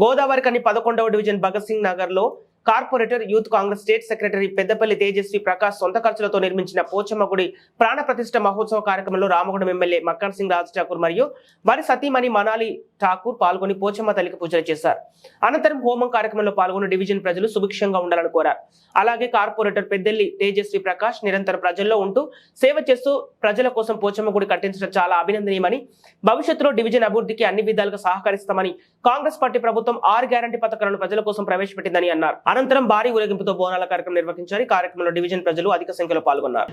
గోదావరి కని పదకొండవ డివిజన్ భగత్ సింగ్ నగర్లో corporator youth Congress state secretary Peddapalli Tejaswi Prakash సొంత ఖర్చులతో నిర్మించిన పోచమ్మ గుడి ప్రాణ ప్రతిష్ట మహోత్సవ కార్యక్రమంలో రామగుండం ఎమ్మెల్యే మక్కన్ సింగ్ రాజ్ ఠాకూర్ మరియు వారి సతీమణి మనాలి ఠాకూర్ పాల్గొని పోచమ్మ తల్లికి పూజలు చేశారు. అనంతరం హోమం కార్యక్రమంలో పాల్గొన్న డివిజన్ ప్రజలు సుభిక్షంగా ఉండాలని కోరారు. అలాగే కార్పొరేటర్ పెద్దెల్లి తేజస్వి ప్రకాష్ నిరంతరం ప్రజల్లో ఉంటూ సేవ చేస్తూ ప్రజల కోసం పోచమ్మ గుడి కట్టించడం చాలా అభినందనీయమని భవిష్యత్తులో డివిజన్ అభివృద్ధికి అన్ని విధాలుగా సహకరిస్తామని కాంగ్రెస్ పార్టీ ప్రభుత్వం ఆరు గ్యారంటీ పథకాలను ప్రజల కోసం ప్రవేశపెట్టిందని అన్నారు. అనంతరం భారీ ఊరేగింపుతో బోనాల కార్యక్రమం నిర్వహించారు. కార్యక్రమంలో డివిజన్ ప్రజలు అధిక సంఖ్యలో పాల్గొన్నారు.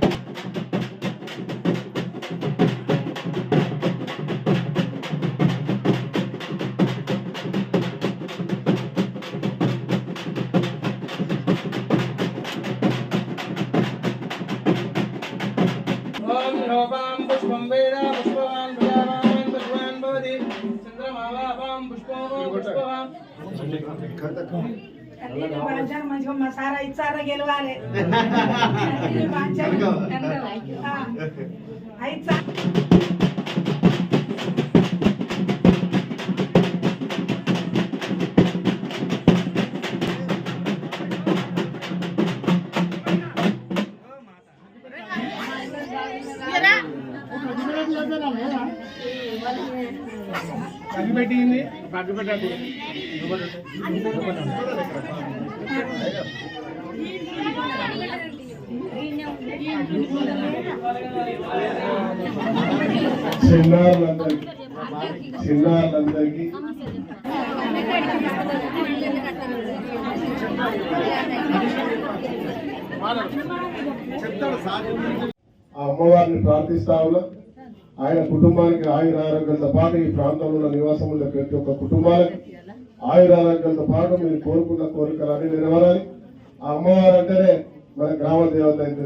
ఓం శోభాం పుష్పం వేద పుష్పవాన్ ప్రజావాన్ పుష్పవాన్ భవతి చంద్రమావాపాం పుష్పవాన్ పుష్పవాన్ మంచిగా మంచిగా మా సారా ఇచ్చారా గెలవాలి మంచిగా పెట్టింది? పక్క పెట్టండి చిన్నారులందరికీ చిన్నారులందరికీ ఆ అమ్మవారిని ప్రార్థిస్తా ఉన్నా. ఆయన కుటుంబానికి ఆయుర ఆరోగ్యాలతో పాటు ఈ ప్రాంతంలో ఉన్న నివాసం ఉన్న ప్రతి ఒక్క కుటుంబాలకు ఆయుర ఆరోగ్యాలతో పాటు మీరు కోరుకున్న కోరికలన్నీ అన్ని నెరవేరాలి. ఆ అమ్మవారు అంటేనే మన గ్రామ దేవత అయితే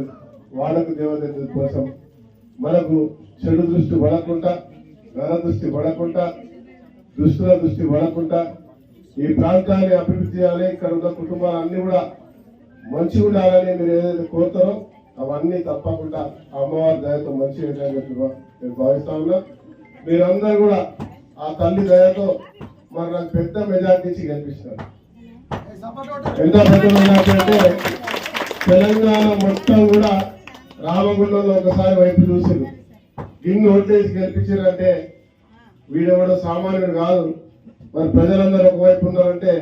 దేవత అయితే కోసం మనకు చెడు దృష్టి పడకుండా ఘన దృష్టి పడకుండా దుష్టుల దృష్టి పడకుండా ఈ ప్రాంతాన్ని అభివృద్ధి చేయాలి. ఇక్కడ ఉన్న కుటుంబాలు కూడా మంచిగా ఉండాలని మీరు ఏదైతే కోరుతారో అవన్నీ తప్పకుండా అమ్మవారి దయతో మంచిగా నేను భావిస్తా ఉన్నా. మీరందరూ కూడా ఆ తల్లి దయతో మరి నాకు పెద్ద మెజార్టీ ఇచ్చి ఎంత పెద్ద మెజార్టీ అంటే తెలంగాణ మొత్తం కూడా రామగుండంలో ఒకసారి వైపు చూసింది. ఇన్ని ఓట్లేసి గెలిపించారంటే వీడెవడో సామాన్యుడు కాదు. మరి ప్రజలందరూ ఒకవైపు ఉన్నారంటే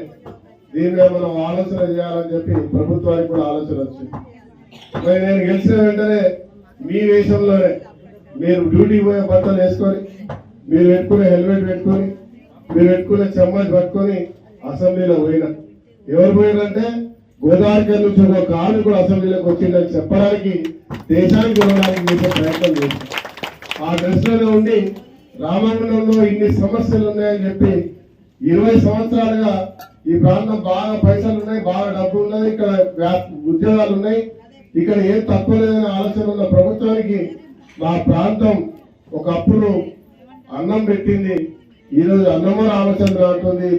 దీని మనం ఆలోచన చేయాలని చెప్పి ప్రభుత్వానికి కూడా ఆలోచన వచ్చింది. మరి నేను గెలిచిన వెంటనే మీ వేషంలోనే మీరు డ్యూటీ పోయే బట్టలు వేసుకొని మీరు పెట్టుకునే హెల్మెట్ పెట్టుకొని మీరు పెట్టుకునే చెమ్మచ్ పట్టుకొని అసెంబ్లీలో పోయినా. ఎవరు పోయినంటే గోదావరి నుంచి ఒక కారు కూడా అసెంబ్లీలోకి వచ్చిందని చెప్పడానికి దేశానికి ఇవ్వడానికి చేసే ప్రయత్నం చేశారు. ఆ దశలో ఉండి రామగుండంలో ఇన్ని సమస్యలు ఉన్నాయని చెప్పి ఇరవై సంవత్సరాలుగా ఈ ప్రాంతం బాగా పైసలు ఉన్నాయి బాగా డబ్బు ఉన్నది ఇక్కడ ఉద్యోగాలు ఉన్నాయి. ఇక్కడ ఏం తక్కువ ఆలోచన ఉన్న ప్రభుత్వానికి మా ప్రాంతం ఒకప్పుడు అన్నం పెట్టింది. ఈ రోజు ఆలోచన రామచంద్ర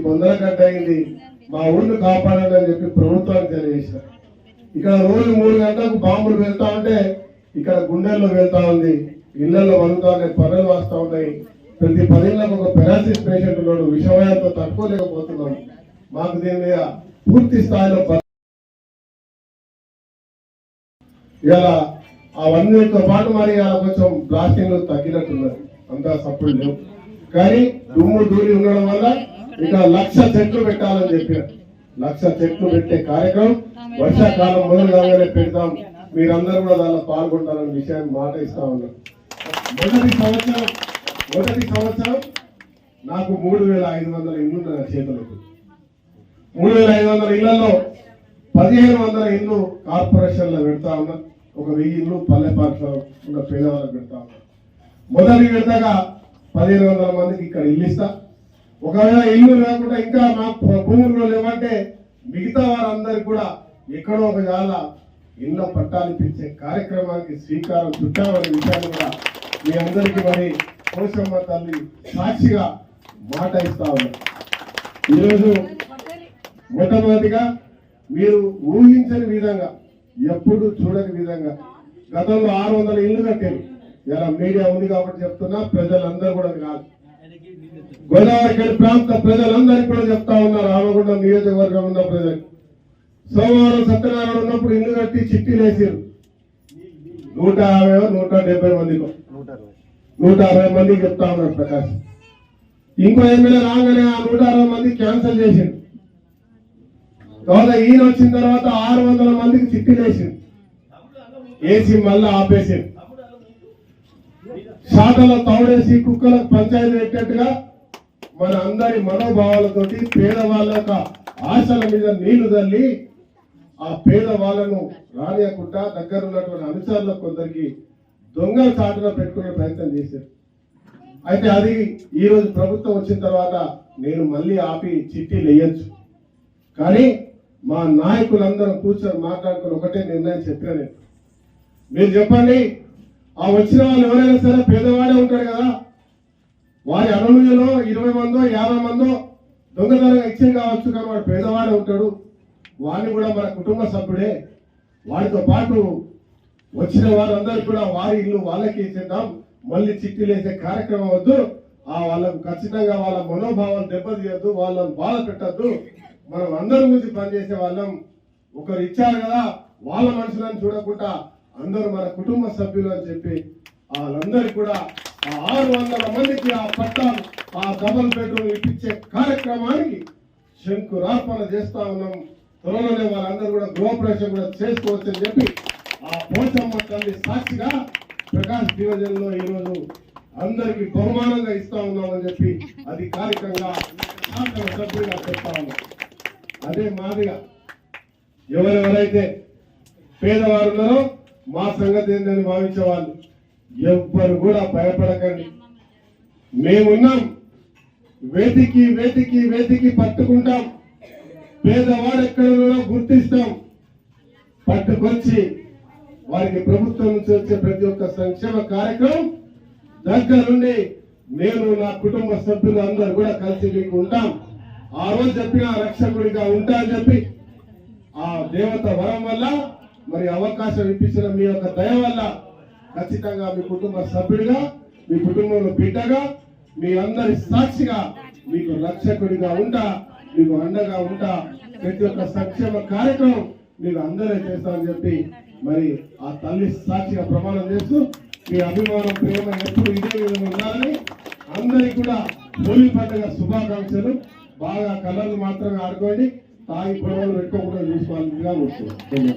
బొందరగడ్డ అయింది. మా ఊళ్ళు కాపాడాలని అని చెప్పి ప్రభుత్వానికి తెలియజేశారు. ఇక్కడ రోజు మూడు గంటలకు బాంబులు వెళ్తా ఉంటే ఇక్కడ గుండెల్లో వెళ్తా ఉంది. ఇళ్ళలో వలుగుతా ఉన్నాయి పనులు వస్తూ ఉన్నాయి. ప్రతి పదిళ్ళకు ఒక పెరాసిస్ పేషెంట్ ఉన్నాడు. విషమయంతో తట్టుకోలేకపోతున్నాం మాకు దీని మీద పూర్తి స్థాయిలో ప- ఇలా అవన్నీతో పాటు మరి ఇలా కొంచెం బ్లాస్టింగ్ తగ్గినట్టున్నది అంతా సప్పుడు లేవు. కానీ దుమ్ము దూరి ఉండడం వల్ల ఇంకా లక్ష చెట్లు పెట్టాలని చెప్పారు లక్ష చెట్లు పెట్టే కార్యక్రమం వర్షాకాలం మొదలు కాగానే పెడతాం. మీరందరూ కూడా దానిలో పాల్గొంటారనే విషయాన్ని మాట ఇస్తా ఉన్నారు మొదటి సంవత్సరం మొదటి సంవత్సరం నాకు మూడు వేల ఐదు వందల ఇల్లు నా చేతులకు. మూడు వేల ఐదు వందల ఇళ్ళలో పదిహేను వందల ఇల్లు కార్పొరేషన్లో పెడతా ఉన్నా ఒక వెయ్యి ఇల్లు పల్లెపాట్లో ఉన్న పేదవాళ్ళకు పెడతా ఉన్నా. మొదటి విడతగా పదిహేను వందల మందికి ఇక్కడ ఇల్లు ఇస్తా. ఒకవేళ ఇల్లు లేకుండా ఇంకా మా భూములు లేవంటే మిగతా వారందరికి కూడా ఎక్కడో ఒక జాల ఇళ్ళ పట్టాలిపించే కార్యక్రమానికి శ్రీకారం చుట్టామనే విషయాన్ని కూడా మీ అందరికీ మరి కోసమ్మ తల్లి సాక్షిగా మాట ఇస్తా ఉన్నా. ఈరోజు మొట్టమొదటిగా మీరు ఊహించని విధంగా ఎప్పుడు చూడని విధంగా గతంలో ఆరు వందల ఇల్లు కట్టారు. ఇలా మీడియా ఉంది కాబట్టి చెప్తున్నా ప్రజలందరూ కూడా అది కాదు. గోదావరి ప్రాంత ప్రజలందరికీ కూడా చెప్తా ఉన్నారు రామగుండం నియోజకవర్గం ఉన్న ప్రజలకు. సోమవారం సత్యనారాయణ ఉన్నప్పుడు ఇల్లు కట్టి చిట్టీలు వేసారు నూట యాభై నూట డెబ్బై మందికి. నూట అరవై మందికి చెప్తా ఉన్నారు ప్రకాష్ ఇంకో ఎమ్మెల్యే రాగానే ఆ నూట అరవై మంది క్యాన్సిల్ చేసిండు. తర్వాత ఈయన వచ్చిన తర్వాత ఆరు వందల మందికి చిట్టీలు వేసిండు వేసి మళ్ళీ ఆపేసింది. షాటలో తౌడేసి కుక్కలకు పంచాయతీ పెట్టినట్టుగా మన అందరి మనోభావాలతోటి పేదవాళ్ళ యొక్క ఆశల మీద నీళ్ళు తల్లి ఆ పేదవాళ్ళను రానియకుండా దగ్గర ఉన్నటువంటి అనుచరుల కొందరికి దొంగల చాటున పెట్టుకునే ప్రయత్నం చేశారు. అయితే అది ఈరోజు ప్రభుత్వం వచ్చిన తర్వాత నేను మళ్ళీ ఆపి చిట్టి లేయచ్చు. కానీ మా నాయకులందరం కూర్చొని మాట్లాడుకుని ఒకటే నిర్ణయం చెప్పిన నేను. మీరు చెప్పండి ఆ వచ్చిన వాళ్ళు ఎవరైనా సరే పేదవాడే ఉంటాడు కదా. వారి అనూయలో ఇరవై మందో యాభై మందో దొంగతనంగా ఇచ్చేది కావచ్చు కానీ వాడు పేదవాడే ఉంటాడు. వాడిని కూడా మన కుటుంబ సభ్యుడే. వాడితో పాటు వచ్చిన వారందరూ కూడా వారి ఇల్లు వాళ్ళకి ఇచ్చేద్దాం. మళ్ళీ చిట్టీలు వేసే కార్యక్రమం వద్దు. ఆ వాళ్ళకు ఖచ్చితంగా వాళ్ళ మనోభావాలు దెబ్బతీయద్దు వాళ్ళని బాధ పెట్టద్దు. మనం అందరి గురించి పనిచేసే వాళ్ళం. ఒకరు ఇచ్చారు కదా వాళ్ళ మనుషులను చూడకుండా అందరూ మన కుటుంబ సభ్యులు అని చెప్పి వాళ్ళందరికీ కూడా ఆ ఆరు వందల మందికి ఆ పట్టాలు ఆ డబల్ బెడ్రూమ్ ఇప్పించే కార్యక్రమానికి శంకురార్పణ చేస్తా ఉన్నాం. త్వరలోనే వాళ్ళందరూ కూడా గృహప్రవేశం కూడా చేసుకోవచ్చు అని చెప్పి ఆ పోచమ్మ తల్లి సాక్షిగా ప్రకాష్ డివిజన్ ఈరోజు అందరికి బహుమానంగా ఇస్తా ఉన్నామని చెప్పి అధికారికంగా సభ్యులుగా చెప్తా ఉన్నాం. అదే మాదిగా ఎవరెవరైతే పేదవారు ఉన్నారో మా సంగతి ఏంటని భావించే వాళ్ళు ఎవ్వరు కూడా భయపడకండి. మేమున్నాం. వేదికి వేదికి వేదికి పట్టుకుంటాం. పేదవాడు ఎక్కడ గుర్తిస్తాం. పట్టుకొచ్చి వారికి ప్రభుత్వం నుంచి వచ్చే ప్రతి ఒక్క సంక్షేమ కార్యక్రమం దగ్గరుండి నేను నా కుటుంబ సభ్యులు అందరు కూడా కలిసి మీకు ఉంటాం. ఆ రోజు చెప్పిన రక్షకుడిగా ఉంటా అని చెప్పి ఆ దేవత వరం వల్ల మరి అవకాశం ఇప్పించిన మీ యొక్క దయ వల్ల ఖచ్చితంగా మీ కుటుంబ సభ్యుడిగా మీ కుటుంబంలో బిడ్డగా మీ అందరి సాక్షిగా మీకు రక్షకుడిగా ఉంటా మీకు అండగా ఉంటా. ప్రతి ఒక్క సంక్షేమ కార్యక్రమం మీరు అందరే చేస్తామని చెప్పి మరి ఆ తల్లి సాక్షిగా ప్రమాణం చేస్తూ మీ అభిమానం ప్రేమ ఎప్పుడు ఇదే విధంగా ఉండాలని అందరికీ కూడా హోలీ పండుగ శుభాకాంక్షలు. బాగా కలర్లు మాత్రమే ఆడుకోండి తాగి పొడవలు పెట్టుకోకుండా చూసుకోవాలి